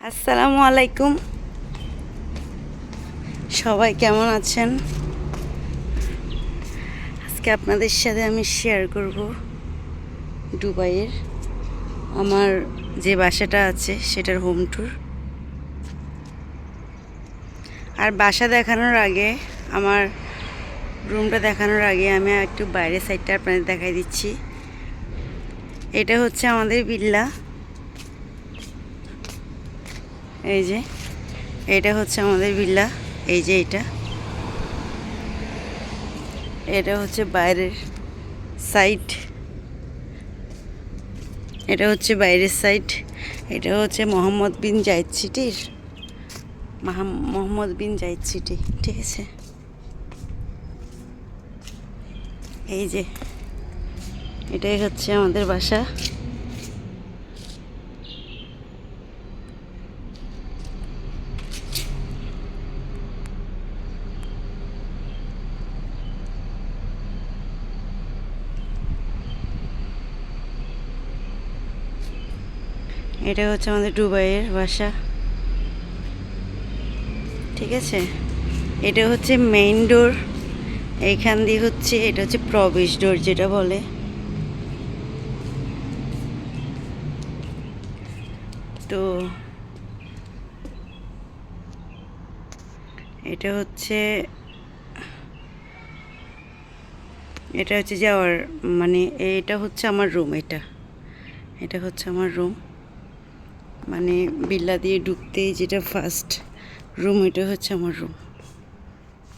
আসসালামু আলাইকুম। সবাই কেমন আছেন? আজকে আপনাদের সাথে আমি শেয়ার করব দুবাইয়ের আমার যে বাসাটা আছে, সেটার হোম ট্যুর আর বাসা দেখানোর আগে, আমার রুমটা দেখানোর আগে আমি একটু বাইরের সাইডটা আপনাদের দেখাই দিচ্ছি। এটা হচ্ছে আমাদের বিল্লা এই যে, এটা হচ্ছে আমাদের বিল্লা, এই যে এটা। এটা হচ্ছে বাইরের সাইড। এটা হচ্ছে বাইরের সাইড। এটা হচ্ছে মোহাম্মদ বিন জাইদ সিটির। মাহাম- মোহাম্মদ বিন জাইদ সিটি, ঠিক আছে? এই যে, এটাই হচ্ছে আমাদের বাসা। এটা হচ্ছে আমাদের দুবাইয়ের বাসা। ঠিক আছে? এটা হচ্ছে মেইন ডোর এইখান দিয়ে হচ্ছে, এটা হচ্ছে প্রবেশ ডোর যেটা বলে। তো এটা হচ্ছে এটা হচ্ছে যাওয়ার মানে এটা হচ্ছে আমার রুম এটা। এটা হচ্ছে আমার রুম মানে বিল্লা দিয়ে ঢুকতেই যেটা ফার্স্ট রুম এটা হচ্ছে আমার রুম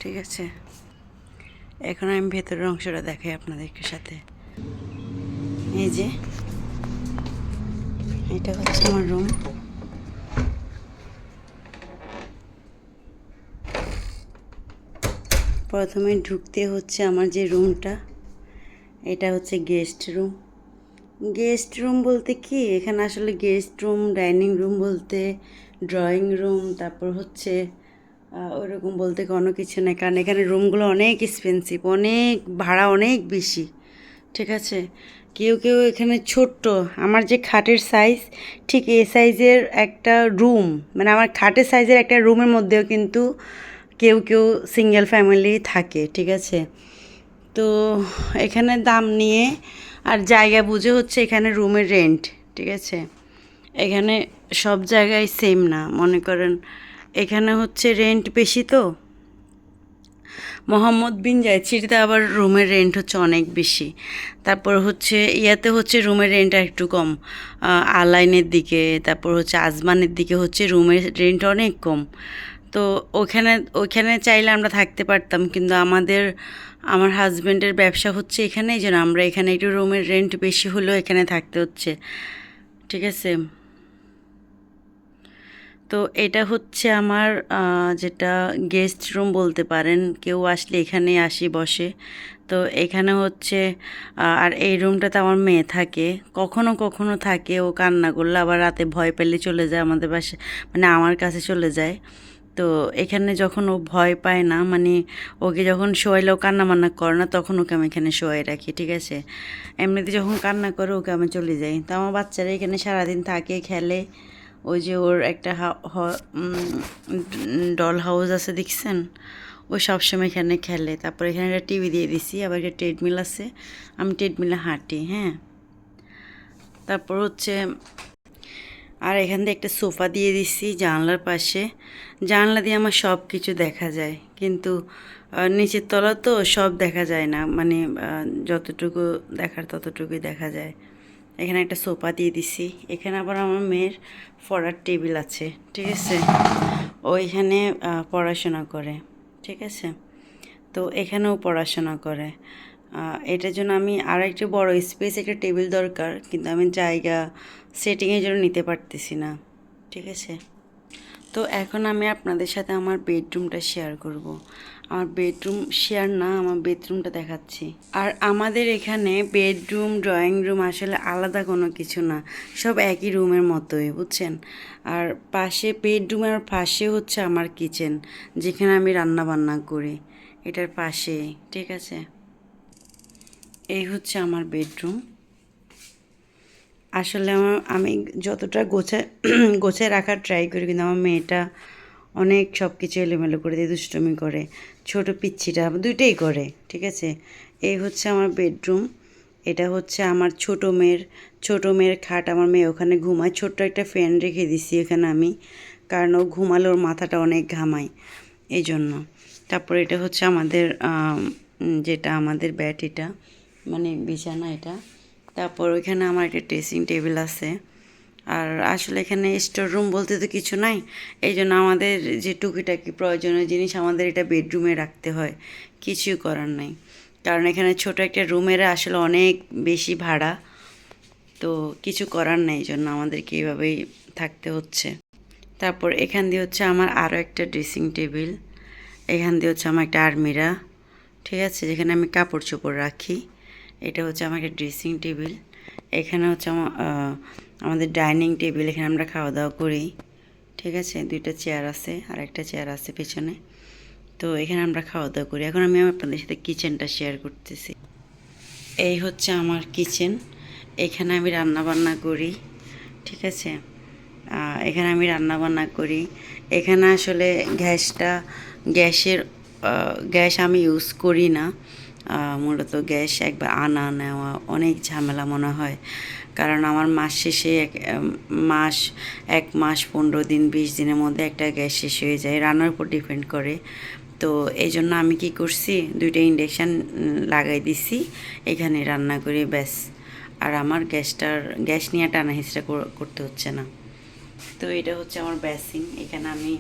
ঠিক আছে? এখন আমি ভেতরের অংশটা দেখাই আপনাদেরকে সাথে। এই যে, এটা হচ্ছে আমার রুম প্রথমে ঢুকতে হচ্ছে আমার যে রুমটা এটা হচ্ছে গেস্ট রুম গেস্ট রুম বলতে কি? এখানে আসলে গেস্ট রুম, ডাইনিং রুম বলতে ড্রয়িং রুম, তারপর হচ্ছে ওইরকম বলতে কোনো কিছু নেই। কারণ এখানে রুমগুলো অনেক এক্সপেন্সিভ অনেক ভাড়া অনেক বেশি, ঠিক আছে? কেউ কেউ এখানে ছোট্ট, আমার যে খাটের সাইজ ঠিক এ সাইজের একটা রুম মানে আমার খাটের সাইজের একটা রুমের মধ্যেও কিন্তু কেউ কেউ সিঙ্গেল ফ্যামিলি থাকে, ঠিক আছে? তো এখানে দাম নিয়ে আর জায়গা বুঝে হচ্ছে এখানে রুমের রেন্ট ঠিক আছে? এখানে সব জায়গায় সেম না, মনে করেন এখানে হচ্ছে রেন্ট বেশি তো? মোহাম্মদ বিন জায়দ সিটিতে আবার রুমের রেন্ট হচ্ছে অনেক বেশি। তারপর হচ্ছে ইয়াতে হচ্ছে রুমের রেন্ট একটু কম। আলাইনের দিকে, তারপর হচ্ছে আজমানের দিকে হচ্ছে রুমের রেন্ট অনেক কম। তো ওখানে ওইখানে চাইলে আমরা থাকতে পারতাম, কিন্তু আমাদের, আমার হাজব্যান্ডের ব্যবসা হচ্ছে এখানেই, যেন আমরা এখানে একটু রুমের রেন্ট বেশি হলেও এখানে থাকতে হচ্ছে। ঠিক আছে? তো এটা হচ্ছে আমার যেটা গেস্ট রুম বলতে পারেন, কেউ আসলে এখানে আসি, বসে। তো এখানে হচ্ছে আর এই রুমটাতে আমার মেয়ে থাকে, কখনো কখনো থাকে, ও কান্না করলে আবার রাতে ভয় পেলে চলে যায় আমাদের বাসে মানে আমার কাছে চলে যায়। তো এখানে যখন ও ভয় পায় না মানে ওকে যখন শোয়াইলেও কান্না মান্না করে না, তখন ওকে আমি এখানে শোয়াই রাখি, ঠিক আছে? এমনিতে যখন কান্না করে ওকে আমি চলে যাই। তো আমার বাচ্চারা এখানে সারাদিন থাকে, খেলে। ওই যে ওর একটা ডল হাউস আছে, দেখছেন? ও সবসময় এখানে খেলে। তারপর এখানে একটা টিভি দিয়ে দিছি, আবার একটা ট্রেডমিল আছে। আমি ট্রেডমিলে হাঁটি হ্যাঁ? তারপর হচ্ছে আর এখান থেকে একটা সোফা দিয়ে দিছি জানলার পাশে। জানলা দিয়ে আমার সব কিছু দেখা যায়। কিন্তু নিচের তলা তো সব দেখা যায় না। মানে যতটুকু দেখার ততটুকুই দেখা যায়। এখানে একটা সোফা দিয়ে দিছি। এখানে আবার আমার মেয়ের পড়ার টেবিল আছে। ঠিক আছে? ও এখানে পড়াশোনা করে। ঠিক আছে? তো এখানেও পড়াশোনা করে। এটার জন্য আমি আর একটু বড় স্পেস একটা টেবিল দরকার, কিন্তু আমি জায়গা সেটিংয়ের জন্য নিতে পারতেছি না। ঠিক আছে? তো এখন আমি আপনাদের সাথে আমার বেডরুমটা শেয়ার করব। আমার বেডরুম শেয়ার না, আমার বেডরুমটা দেখাচ্ছি। আর আমাদের এখানে বেডরুম ড্রয়িং রুম আসলে আলাদা কোনো কিছু না, সব একই রুমের মতোই, বুঝছেন? আর পাশে বেডরুমের পাশে হচ্ছে আমার কিচেন যেখানে আমি রান্না বান্না করি, এটার পাশে, ঠিক আছে? এই হচ্ছে আমার বেডরুম। আসলে আমার, আমি যতটা গোছায় গোছায় রাখার ট্রাই করি, কিন্তু আমার মেয়েটা অনেক সব কিছু এলোমেলো করে দিয়ে দুষ্টমি করে, ছোট পিচ্ছিটা দুইটাই করে, ঠিক আছে? এই হচ্ছে আমার বেডরুম, এটা হচ্ছে আমার ছোট মেয়ের ছোট মেয়ের খাট আমার মেয়ে ওখানে ঘুমায়। ছোট্ট একটা ফ্যান রেখে দিছি এখানে আমি, কারণ ও ঘুমালে ওর মাথাটা অনেক ঘামায় এই জন্য তারপর এটা হচ্ছে আমাদের যেটা আমাদের ব্যাট এটা। মানে বিছানা এটা। তারপর ওইখানে আমার একটা ড্রেসিং টেবিল আছে। আর আসলে এখানে স্টোর রুম বলতে তো কিছু নাই। এই জন্য আমাদের যে টুকিটাকি প্রয়োজনীয় জিনিস আমাদের এটা বেডরুমে রাখতে হয়। কিছুই করার নাই। কারণ এখানে ছোট একটা রুমের আসলে অনেক বেশি ভাড়া। তো কিছু করার নেই জন্য আমাদেরকে এইভাবেই থাকতে হচ্ছে। তারপর এখান দিয়ে হচ্ছে আমার আরও একটা ড্রেসিং টেবিল এখান দিয়ে হচ্ছে আমার একটা আর্মিরা ঠিক আছে? যেখানে আমি কাপড় চোপড় রাখি। এটা হচ্ছে আমার একটা ড্রেসিং টেবিল এখানে হচ্ছে আমাদের ডাইনিং টেবিল এখানে আমরা খাওয়া দাওয়া করি, ঠিক আছে? দুইটা চেয়ার আছে আর একটা চেয়ার আছে পেছনে। তো এখানে আমরা খাওয়া দাওয়া করি। এখন আমি আপনাদের সাথে কিচেনটা শেয়ার করতেছি। এই হচ্ছে আমার কিচেন এখানে আমি রান্না বান্না করি, ঠিক আছে? এখানে আমি রান্না বান্না করি। এখানে আসলে গ্যাসটা, গ্যাসের গ্যাস আমি ইউজ করি না। মূলত গ্যাস একবার আনা নেওয়া অনেক ঝামেলা মনে হয়। কারণ আমার মাস শেষে এক মাস এক মাস পনেরো দিন, বিশ দিনের মধ্যে একটা গ্যাস শেষ হয়ে যায়, রান্নার উপর ডিপেন্ড করে। তো এই জন্য আমি কি করছি, দুইটা ইন্ডাকশান লাগাই দিছি, এখানে রান্না করে ব্যাস। আর আমার গ্যাসটার, গ্যাস নিয়ে টানা হিসটা করতে হচ্ছে না। তো এটা হচ্ছে আমার বেসিং এখানে আমি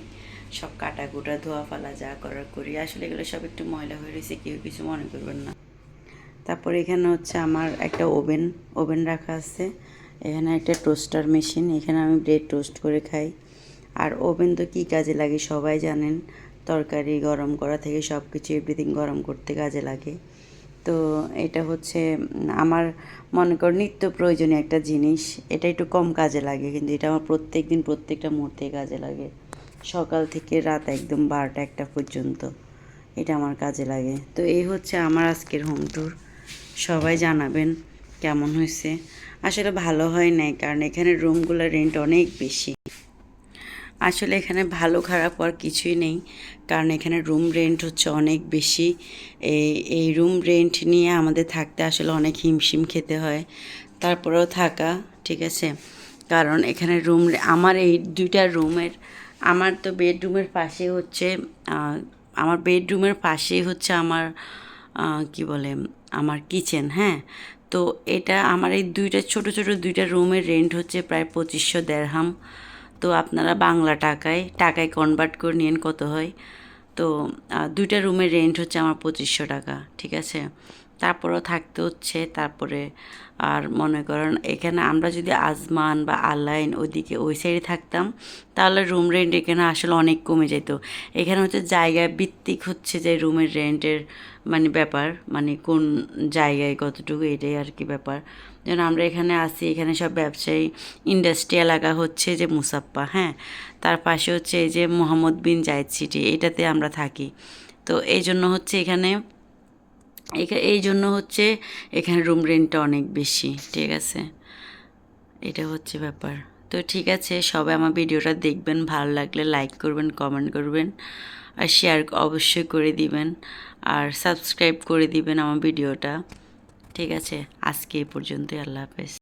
সব কাটা কুটা, ধোয়া ফালা যা করার করি। আসলে এগুলো সব একটু ময়লা হয়ে রয়েছে, কেউ কিছু মনে করবেন না। তারপর এখানে হচ্ছে আমার একটা ওভেন ওভেন রাখা আছে। এখানে একটা টোস্টার মেশিন, এখানে আমি ব্রেড টোস্ট করে খাই। আর ওভেন তো কী কাজে লাগে সবাই জানেন, তরকারি গরম করা থেকে সব কিছু এভরিথিং গরম করতে কাজে লাগে। তো এটা হচ্ছে, আমার মনে কর নিত্য প্রয়োজনীয় একটা জিনিস, এটা একটু কম কাজে লাগে, কিন্তু এটা আমার প্রত্যেক দিন প্রত্যেকটা মুহূর্তে কাজে লাগে। সকাল থেকে রাত একদম বারোটা একটা পর্যন্ত। এটা আমার কাজে লাগে। তো এই হচ্ছে আমার আজকের হোম ট্যুর সবাই জানাবেন কেমন হয়েছে। আসলে ভালো হয় নাই, কারণ এখানে রুমগুলো রেন্ট অনেক বেশি। আসলে এখানে ভালো খারাপ আর কিছুই নেই, কারণ এখানে রুম রেন্ট হচ্ছে অনেক বেশি। এই এই রুম রেন্ট নিয়ে আমাদের থাকতে আসলে অনেক হিমশিম খেতে হয়। তারপরেও থাকা, ঠিক আছে? কারণ এখানে রুম আমার এই দুইটা রুমের আমার তো বেডরুমের পাশে হচ্ছে আমার বেডরুমের পাশেই হচ্ছে আমার কি বলে, আমার কিচেন হ্যাঁ? তো এটা আমার এই দুইটা, ছোট ছোট দুইটা রুমের রেন্ট হচ্ছে প্রায় পঁচিশশো দেড়হাম। তো আপনারা বাংলা টাকায় টাকায় কনভার্ট করে নিন কত হয়। তো দুইটা রুমের রেন্ট হচ্ছে আমার পঁচিশশো টাকা, ঠিক আছে? তারপরেও থাকতে হচ্ছে, তারপরে আর মনে করেন এখানে আমরা যদি আজমান বা আলাইন ওইদিকে ওই সাইডে থাকতাম, তাহলে রুম রেন্ট এখানে আসলে অনেক কমে যেত। এখানে হচ্ছে জায়গা ভিত্তিক হচ্ছে যে রুমের রেন্টের মানে ব্যাপার মানে কোন জায়গায় কতটুকু এটাই আর কি ব্যাপার। যেন আমরা এখানে আসি, এখানে সব ব্যবসায়ী ইন্ডাস্ট্রি এলাকা হচ্ছে যে মুসাপ্পা হ্যাঁ? তার পাশে হচ্ছে এই যে মোহাম্মদ বিন জায়েদ সিটি এটাতে আমরা থাকি। তো এই জন্য হচ্ছে এখানে এখা- এই জন্য হচ্ছে এখানে রুম রেন্টটা অনেক বেশি, ঠিক আছে? এটা হচ্ছে ব্যাপার। তো ঠিক আছে, সবাই আমার ভিডিওটা দেখবেন, ভালো লাগলে লাইক করবেন কমেন্ট করবেন, আর শেয়ার অবশ্যই করে দিবেন, আর সাবস্ক্রাইব করে দিবেন আমার ভিডিওটা। ঠিক আছে, আজকে এই পর্যন্তই, আল্লাহ হাফেজ।